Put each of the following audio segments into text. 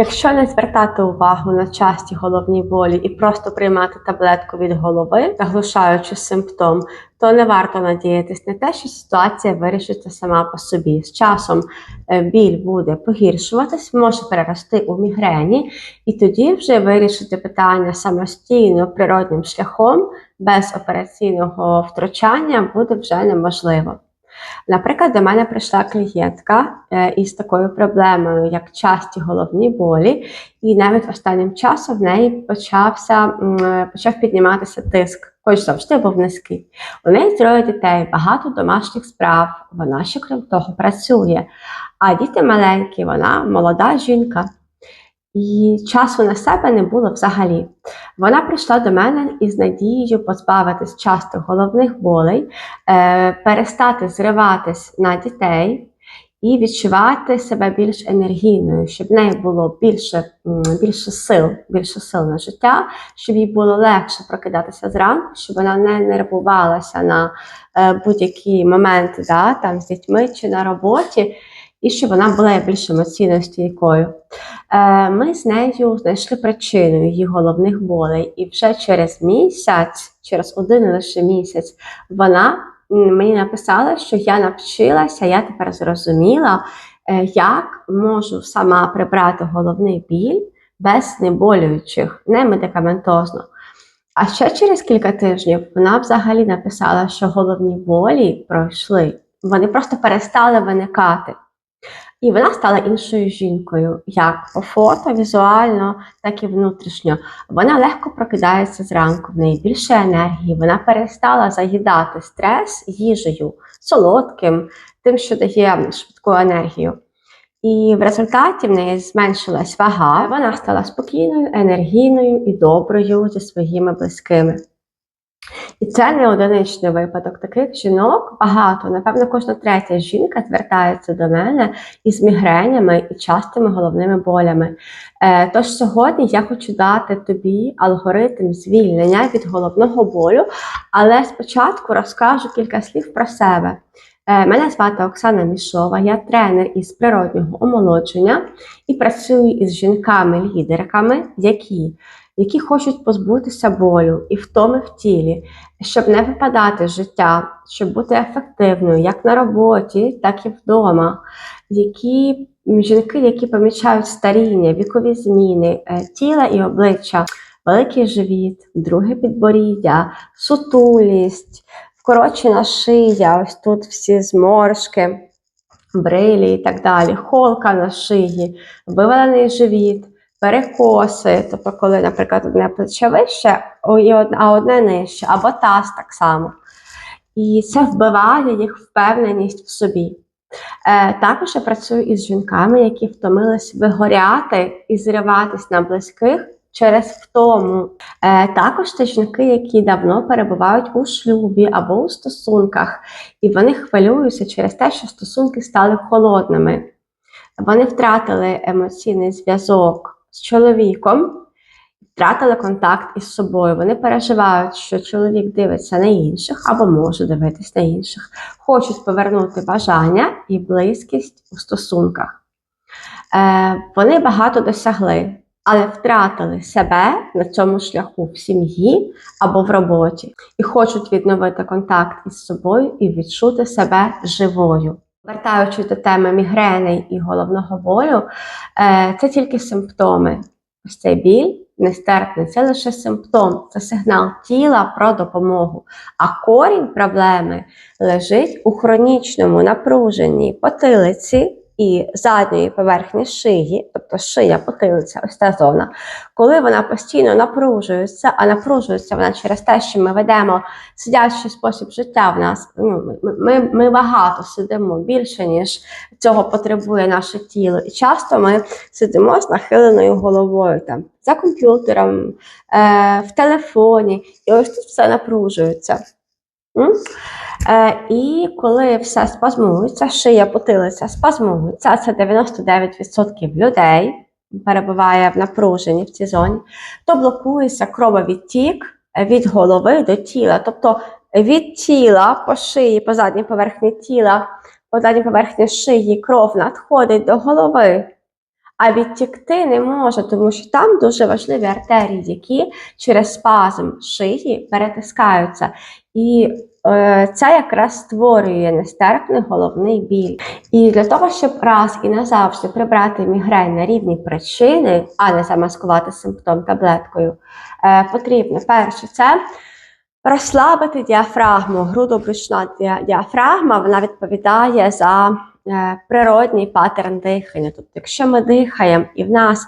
Якщо не звертати увагу на часті головні болі і просто приймати таблетку від голови, заглушаючи симптом, то не варто надіятись на те, що ситуація вирішиться сама по собі. З часом е, біль буде погіршуватись, може перерости у мігрені, і тоді вже вирішити питання самостійно природним шляхом без операційного втручання буде вже неможливо. Наприклад, до мене прийшла клієнтка е, із такою проблемою, як часті головні болі, і навіть останнім часом в неї почався, е, почав підніматися тиск, хоч завжди був низький. У неї троє дітей, багато домашніх справ. Вона ще крім того працює. А діти маленькі, вона молода жінка. І часу на себе не було взагалі. Вона прийшла до мене із надією позбавитись часто головних болей, е, перестати зриватись на дітей і відчувати себе більш енергійною, щоб в неї було більше, більше сил, більше сил на життя, щоб їй було легше прокидатися зранку, щоб вона не нервувалася на е, будь-які моменти да, там, з дітьми чи на роботі, і щоб вона була більш емоційно стійкою. Е, Ми з нею знайшли причину її головних болей, і вже через місяць, через один лише місяць, вона мені написала, що я навчилася, я тепер зрозуміла, е, як можу сама прибрати головний біль без знеболюючих, не медикаментозно. А ще через кілька тижнів вона взагалі написала, що головні болі пройшли, вони просто перестали виникати. І вона стала іншою жінкою, як по фото, візуально, так і внутрішньо. Вона легко прокидається зранку, в неї більше енергії, вона перестала заїдати стрес їжею, солодким, тим, що дає швидку енергію. І в результаті в неї зменшилась вага, вона стала спокійною, енергійною і доброю зі своїми близькими. І це не одиничний випадок. Таких жінок багато. Напевно, кожна третя жінка звертається до мене із мігренями і частими головними болями. Е, тож сьогодні я хочу дати тобі алгоритм звільнення від головного болю, але спочатку розкажу кілька слів про себе. Е, Мене звати Оксана Мішова, я тренер із природнього омолодження і працюю із жінками-лідерками, які які хочуть позбутися болю і втоми в тілі, щоб не випадати з життя, щоб бути ефективною як на роботі, так і вдома. Які жінки, які помічають старіння, вікові зміни е, тіла і обличчя, великий живіт, друге підборіддя, сутулість, вкорочена шия, ось тут всі зморшки, брилі і так далі, холка на шиї, вивалений живіт перекоси, тобто, коли, наприклад, одне плече вище, а одне нижче, або таз так само. І це вбиває їх впевненість в собі. Е, Також я працюю із жінками, які втомились вигоряти і зриватись на близьких через втому. Е, Також жінки, які давно перебувають у шлюбі або у стосунках, і вони хвилюються через те, що стосунки стали холодними. Вони втратили емоційний зв'язок з чоловіком, втратили контакт із собою. Вони переживають, що чоловік дивиться на інших або може дивитись на інших, хочуть повернути бажання і близькість у стосунках. Е, Вони багато досягли, але втратили себе на цьому шляху в сім'ї або в роботі і хочуть відновити контакт із собою і відчути себе живою. Вертаючись до теми мігрени і головного болю, е, це тільки симптоми. Ось цей біль нестерпний, це лише симптом, це сигнал тіла про допомогу. А корінь проблеми лежить у хронічному напруженні потилиці і задньої поверхні шиї, тобто шия, потилиця, ось та зона, коли вона постійно напружується, а напружується вона через те, що ми ведемо сидячий спосіб життя в нас. Ну, ми, ми, багато сидимо більше, ніж цього потребує наше тіло. І часто ми сидимо з нахиленою головою там, за комп'ютером, е, в телефоні, і ось тут все напружується. Е, і коли все спазмується, шия потилиця спазмується, це 99% людей перебуває в напруженні в цій зоні, то блокується крововідтік від голови до тіла. Тобто від тіла по шиї, по задній поверхні тіла, по задній поверхні шиї кров надходить до голови, А відтікти не може, тому що там дуже важливі артерії, які через спазм шиї перетискаються. І це якраз створює нестерпний головний біль. І для того, щоб раз і назавжди прибрати мігрень на рівні причини, а не замаскувати симптом таблеткою, е, потрібно перше це розслабити діафрагму. Грудобручна діа- діафрагма вона відповідає за е, природній паттерн дихання. Тобто, якщо ми дихаємо і в нас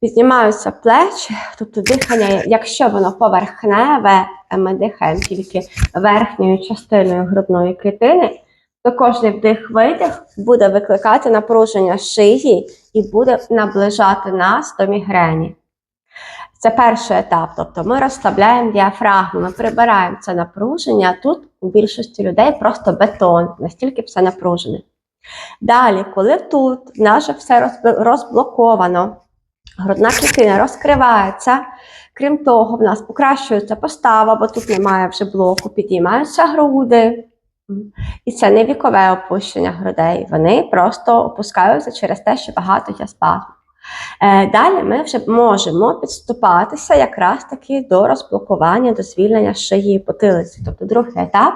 піднімаються плечі, тобто дихання, якщо воно поверхневе, е, ми дихаємо тільки верхньою частиною грудної клітини, то кожний вдих-видих буде викликати напруження шиї і буде наближати нас до мігрені. Це перший етап, тобто ми розслабляємо діафрагму, ми прибираємо це напруження. Тут у більшості людей просто бетон, настільки все напружене. Далі, коли тут же все розблоковано, грудна клітина розкривається, крім того, в нас покращується постава, бо тут немає вже блоку, підіймаються груди. І це не вікове опущення грудей, вони просто опускаються через те, що багато є спазму. Е, Далі ми вже можемо підступатися якраз таки до розблокування, до звільнення шиї і потилиці. Тобто другий етап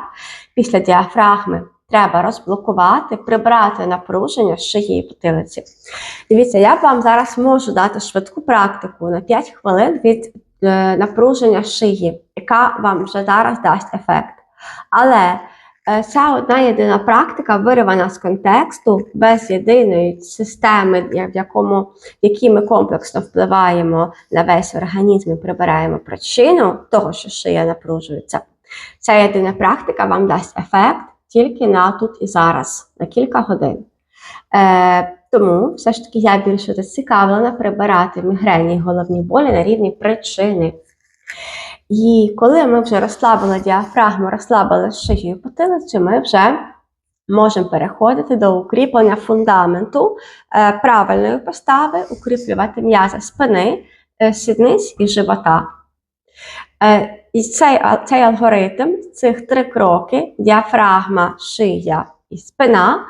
після діафрагми треба розблокувати, прибрати напруження з шиї і потилиці. Дивіться, я вам зараз можу дати швидку практику на 5 хвилин від е, напруження шиї, яка вам вже зараз дасть ефект. Але е, ця одна єдина практика виривана з контексту без єдиної системи, в якому в якій ми комплексно впливаємо на весь організм і прибираємо причину того, що шия напружується. Ця єдина практика вам дасть ефект тільки на тут і зараз, на кілька годин. Е, тому все ж таки я більше зацікавлена прибирати мігрені і головні болі на рівні причини. І коли ми вже розслабили діафрагму, розслабили шию потилицю, ми вже можемо переходити до укріплення фундаменту е, правильної постави, укріплювати м'язи спини, е, сідниць і живота. Е, і цей, цей алгоритм, цих три кроки: діафрагма, шия і спина,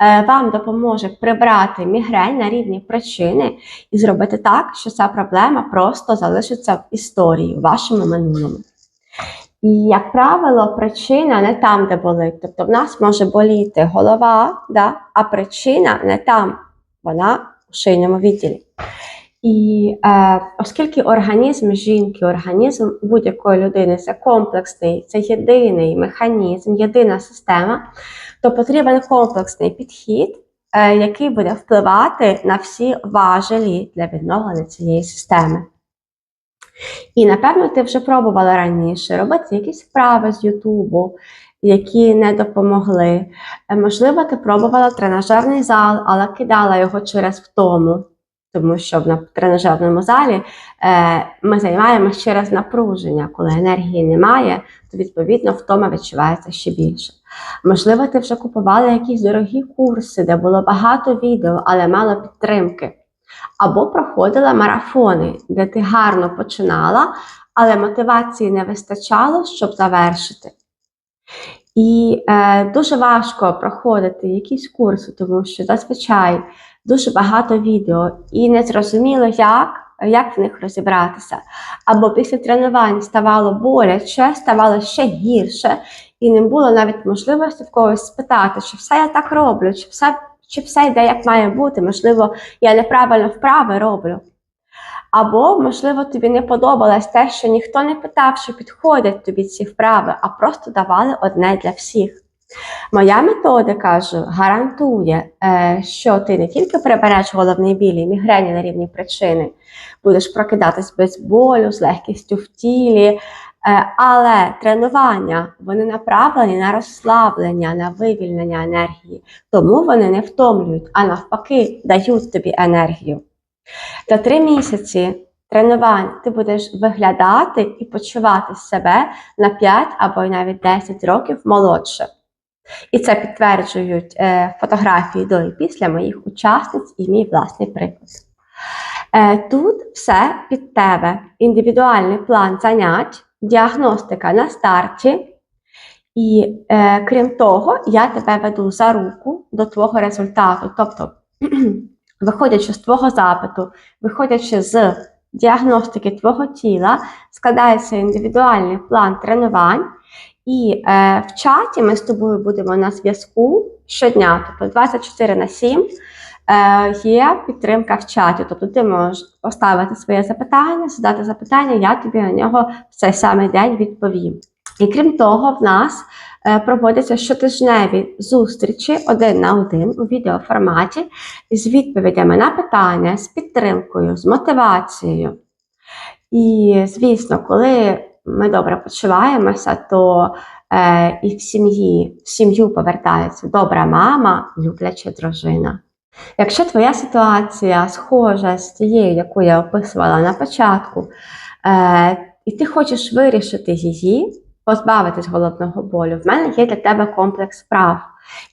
е, вам допоможе прибрати мігрень на рівні причини і зробити так, що ця проблема просто залишиться в історії, в вашому минулому. І, як правило, причина не там, де болить. Тобто в нас може боліти голова, да? а причина не там, вона у шийному відділі. І е, оскільки організм жінки, організм будь-якої людини це комплексний, це єдиний механізм, єдина система, то потрібен комплексний підхід, е, який буде впливати на всі важелі для відновлення цієї системи. І напевно ти вже пробувала раніше робити якісь вправи з Ютубу, які не допомогли. Е, Можливо, ти пробувала тренажерний зал, але кидала його через втому, тому що в тренажерному залі е, ми займаємося через напруження. Коли енергії немає, то відповідно втома відчувається ще більше. Можливо, ти вже купувала якісь дорогі курси, де було багато відео, але мало підтримки. Або проходила марафони, де ти гарно починала, але мотивації не вистачало, щоб завершити. І е, дуже важко проходити якісь курси, тому що зазвичай дуже багато відео, і не зрозуміло, як, як в них розібратися. Або після тренувань ставало боляче, ставало ще гірше, і не було навіть можливості в когось спитати, чи все я так роблю, чи все, чи все йде як має бути. Можливо, я неправильно вправи роблю. Або, можливо, тобі не подобалось те, що ніхто не питав, чи підходять тобі ці вправи, а просто давали одне для всіх. Моя методика ж гарантує, е, що ти не тільки прибереш головний біль і мігрені на рівні причини, будеш прокидатись без болю, з легкістю в тілі, е, але тренування вони направлені на розслаблення, на вивільнення енергії, тому вони не втомлюють, а навпаки дають тобі енергію. За три місяці тренувань ти будеш виглядати і почувати себе на 5 або навіть 10 років молодше. І це підтверджують е, фотографії до і після моїх учасниць і мій власний приклад. Е, тут все під тебе. Індивідуальний план занять, діагностика на старті. І е, крім того, я тебе веду за руку до твого результату. Тобто виходячи з твого запиту, виходячи з діагностики твого тіла, складається індивідуальний план тренувань. І е, в чаті ми з тобою будемо на зв'язку щодня, тобто 24 на 7 е, є підтримка в чаті. Тобто ти можеш поставити своє запитання, задати запитання, я тобі на нього в цей самий день відповім. І крім того, в нас проводяться щотижневі зустрічі один на один у відеоформаті з відповідями на питання, з підтримкою, з мотивацією. І, звісно, коли ми добре почуваємося, то е, і в сім'ї в сім'ю повертається добра мама, любляча дружина. Якщо твоя ситуація схожа з тією, яку я описувала на початку, е, і ти хочеш вирішити її, позбавитись головного болю, в мене є для тебе комплекс справ,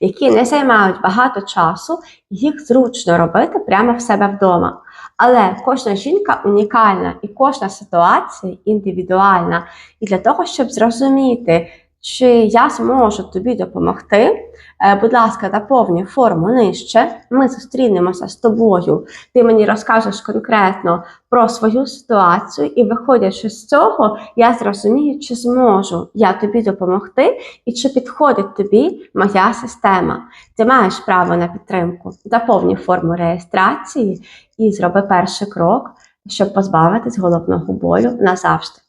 які не займають багато часу, їх зручно робити прямо в себе вдома. Але кожна жінка унікальна і кожна ситуація індивідуальна. І для того, щоб зрозуміти, чи я зможу тобі допомогти, е, будь ласка, заповнюй форму нижче. Ми зустрінемося з тобою. Ти мені розкажеш конкретно про свою ситуацію, і виходячи з цього, я зрозумію, чи зможу я тобі допомогти і чи підходить тобі моя система. Ти маєш право на підтримку. Заповнюй форму реєстрації і зроби перший крок, щоб позбавитись головного болю назавжди.